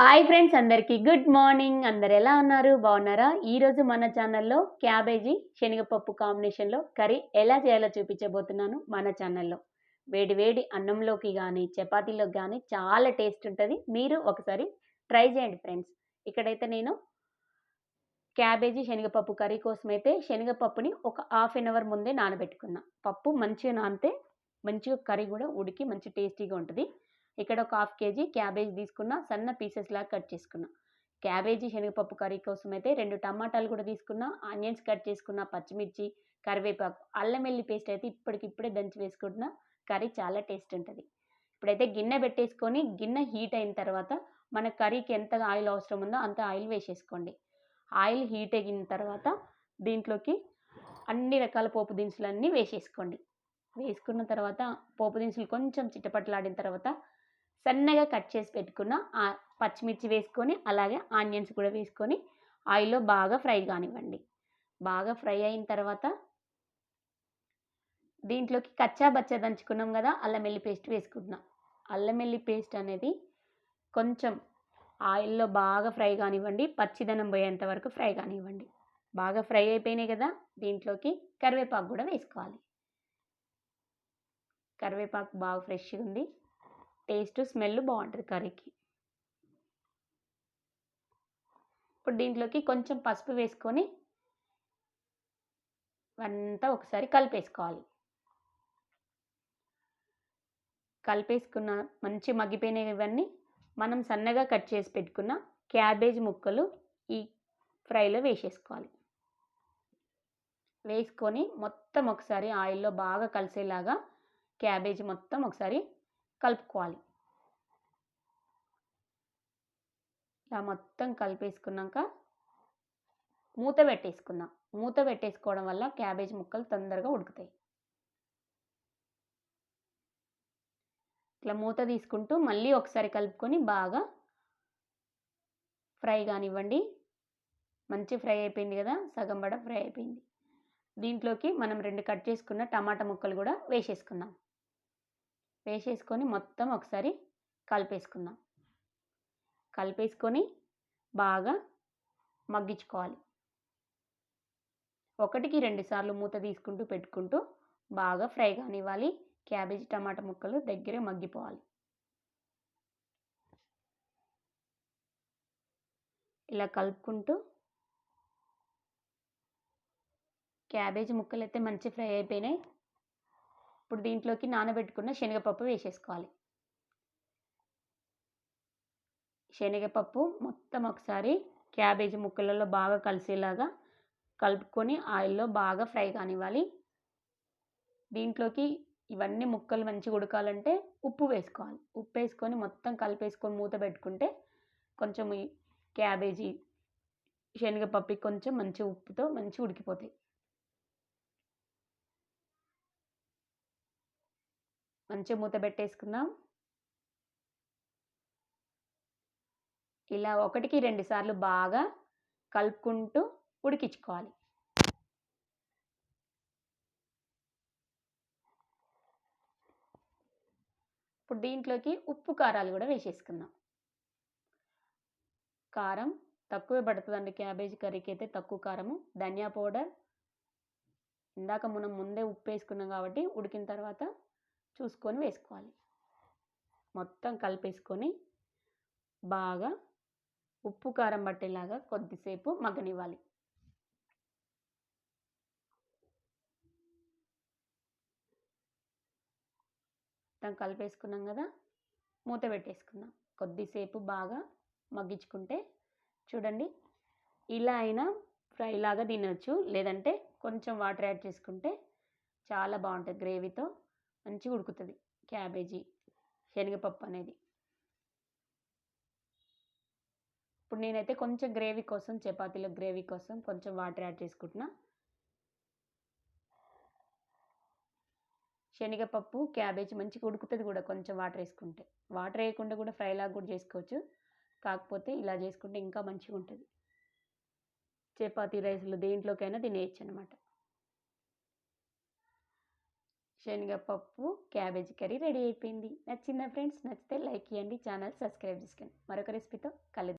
Hi friends అందరికీ. Good morning. అందరు ఎలా ఉన్నారు? బాగున్నారా? ఈరోజు మన ఛానల్లో క్యాబేజీ శనగపప్పు కాంబినేషన్లో కర్రీ ఎలా చేయాలో చూపించబోతున్నాను మన ఛానల్లో. వేడి వేడి అన్నంలోకి కానీ చపాతీలోకి కానీ చాలా టేస్ట్ ఉంటుంది. మీరు ఒకసారి ట్రై చేయండి ఫ్రెండ్స్. ఇక్కడైతే నేను క్యాబేజీ శనగపప్పు కర్రీ కోసం అయితే శనగపప్పుని ఒక హాఫ్ అన్ అవర్ ముందే నానబెట్టుకున్నా. పప్పు మంచిగా నానితే మంచిగా కర్రీ కూడా ఉడికి మంచి టేస్టీగా ఉంటుంది. ఇక్కడ ఒక హాఫ్ కేజీ క్యాబేజ్ తీసుకున్న సన్న పీసెస్ లాగా కట్ చేసుకున్నా. క్యాబేజీ శనగపప్పు కర్రీ కోసం అయితే రెండు టమాటాలు కూడా తీసుకున్నా ఆనియన్స్ కట్ చేసుకున్న పచ్చిమిర్చి కరివేపాకు అల్లం వెల్లి పేస్ట్ అయితే ఇప్పటికిప్పుడే దంచి వేసుకుంటున్నా. కర్రీ చాలా టేస్ట్ ఉంటుంది. ఇప్పుడైతే గిన్నె పెట్టేసుకొని గిన్నె హీట్ అయిన తర్వాత మన కర్రీకి ఎంత ఆయిల్ అవసరం ఉందో అంత ఆయిల్ వేసేసుకోండి. ఆయిల్ హీట్ అయిన తర్వాత దీంట్లోకి అన్ని రకాల పోపు దినుసులన్నీ వేసేసుకోండి. వేసుకున్న తర్వాత పోపు దినుసులు కొంచెం చిట్టపట్లాడిన తర్వాత సన్నగా కట్ చేసి పెట్టుకున్న పచ్చిమిర్చి వేసుకొని అలాగే ఆనియన్స్ కూడా వేసుకొని ఆయిల్లో బాగా ఫ్రై కానివ్వండి. బాగా ఫ్రై అయిన తర్వాత దీంట్లోకి కచ్చా బచ్చా దంచుకున్నాం కదా అల్లం వెల్లి పేస్ట్ వేసుకుంటున్నాం. అల్లం వెల్లి పేస్ట్ అనేది కొంచెం ఆయిల్లో బాగా ఫ్రై కానివ్వండి పచ్చిదనం పోయేంత వరకు ఫ్రై కానివ్వండి. బాగా ఫ్రై అయిపోయినాయి కదా దీంట్లోకి కరివేపాకు కూడా వేసుకోవాలి. కరివేపాకు బాగా ఫ్రెష్గా ఉంది. టేస్ట్ స్మెల్ బాగుంటుంది కర్రీకి. ఇప్పుడు దీంట్లోకి కొంచెం పసుపు వేసుకొని అంతా ఒకసారి కలిపేసుకోవాలి. కలిపేసుకున్న మంచి మగ్గిపోయినవి ఇవన్నీ మనం సన్నగా కట్ చేసి పెట్టుకున్న క్యాబేజ్ ముక్కలు ఈ ఫ్రైలో వేసేసుకోవాలి. వేసుకొని మొత్తం ఒకసారి ఆయిల్లో బాగా కలిసేలాగా క్యాబేజీ మొత్తం ఒకసారి కలుపుకోవాలి. ఇలా మొత్తం కలిపేసుకున్నాక మూత పెట్టేసుకుందాం. మూత పెట్టేసుకోవడం వల్ల క్యాబేజ్ ముక్కలు తొందరగా ఉడుకుతాయి. ఇట్లా మూత తీసుకుంటూ మళ్ళీ ఒకసారి కలుపుకొని బాగా ఫ్రై కానివ్వండి. మంచి ఫ్రై అయిపోయింది కదా సగం బడ ఫ్రై అయిపోయింది. దీంట్లోకి మనం రెండు కట్ చేసుకున్న టమాటా ముక్కలు కూడా వేసేసుకుందాం. వేసేసుకొని మొత్తం ఒకసారి కలిపేసుకుందాం. కలిపేసుకొని బాగా మగ్గించుకోవాలి. ఒకటికి రెండు సార్లు మూత తీసుకుంటూ పెట్టుకుంటూ బాగా ఫ్రై కానివ్వాలి. క్యాబేజీ టమాటా ముక్కలు దగ్గరే మగ్గిపోవాలి. ఇలా కలుపుకుంటూ క్యాబేజీ ముక్కలు అయితే మంచి ఫ్రై అయిపోయినాయి. ఇప్పుడు దీంట్లోకి నానబెట్టుకున్న శనగపప్పు వేసేసుకోవాలి. శనగపప్పు మొత్తం ఒకసారి క్యాబేజీ ముక్కలలో బాగా కలిసేలాగా కలుపుకొని ఆయిల్లో బాగా ఫ్రై కానివ్వాలి. దీంట్లోకి ఇవన్నీ ముక్కలు మంచిగా ఉడకాలంటే ఉప్పు వేసుకోవాలి. ఉప్పు వేసుకొని మొత్తం కలిపేసుకొని మూత పెట్టుకుంటే కొంచెం క్యాబేజీ శనగపప్పు కొంచెం మంచి ఉప్పుతో మంచి ఉడికిపోతాయి. మంచిగా మూత పెట్టేసుకుందాం. ఇలా ఒకటికి రెండు సార్లు బాగా కలుపుకుంటూ ఉడికించుకోవాలి. ఇప్పుడు దీంట్లోకి ఉప్పు కారాలు కూడా వేసేసుకుందాం. కారం తక్కువే పడుతుందండి క్యాబేజీ కర్రీకి అయితే తక్కువ కారము. ధనియా పౌడర్. ఇందాక మనం ముందే ఉప్పు వేసుకున్నాం కాబట్టి ఉడికిన తర్వాత చూసుకొని వేసుకోవాలి. మొత్తం కలిపేసుకొని బాగా ఉప్పు కారం పట్టేలాగా కొద్దిసేపు మగ్గనివ్వాలి. మొత్తం కలిపేసుకున్నాం కదా మూత పెట్టేసుకుందాం. కొద్దిసేపు బాగా మగ్గించుకుంటే చూడండి ఇలా అయినా ఫ్రై లాగా తినొచ్చు. లేదంటే కొంచెం వాటర్ యాడ్ చేసుకుంటే చాలా బాగుంటుంది గ్రేవీతో. మంచిగా ఉడుకుతుంది. క్యాబేజీ శనగపప్పు అనేది. ఇప్పుడు నేనైతే కొంచెం గ్రేవీ కోసం చపాతీలో గ్రేవీ కోసం కొంచెం వాటర్ యాడ్ చేసుకుంటున్నా. శనగపప్పు క్యాబేజీ మంచిగా ఉడుకుతుంది కూడా కొంచెం వాటర్ వేసుకుంటే. వాటర్ వేయకుండా కూడా ఫ్రై లాగా కూడా చేసుకోవచ్చు. కాకపోతే ఇలా చేసుకుంటే ఇంకా మంచిగా ఉంటుంది. చపాతీ రైస్లో దేంట్లోకైనా తినేయచ్చు అనమాట శనగపప్పు క్యాబేజీ కర్రీ రెడీ అయిపోయింది. నచ్చిందా ఫ్రెండ్స్ నచ్చితే లైక్ చేయండి ఛానల్ సబ్స్క్రైబ్ చేసుకోండి. మరొక రెసిపీతో కలుద్దాం.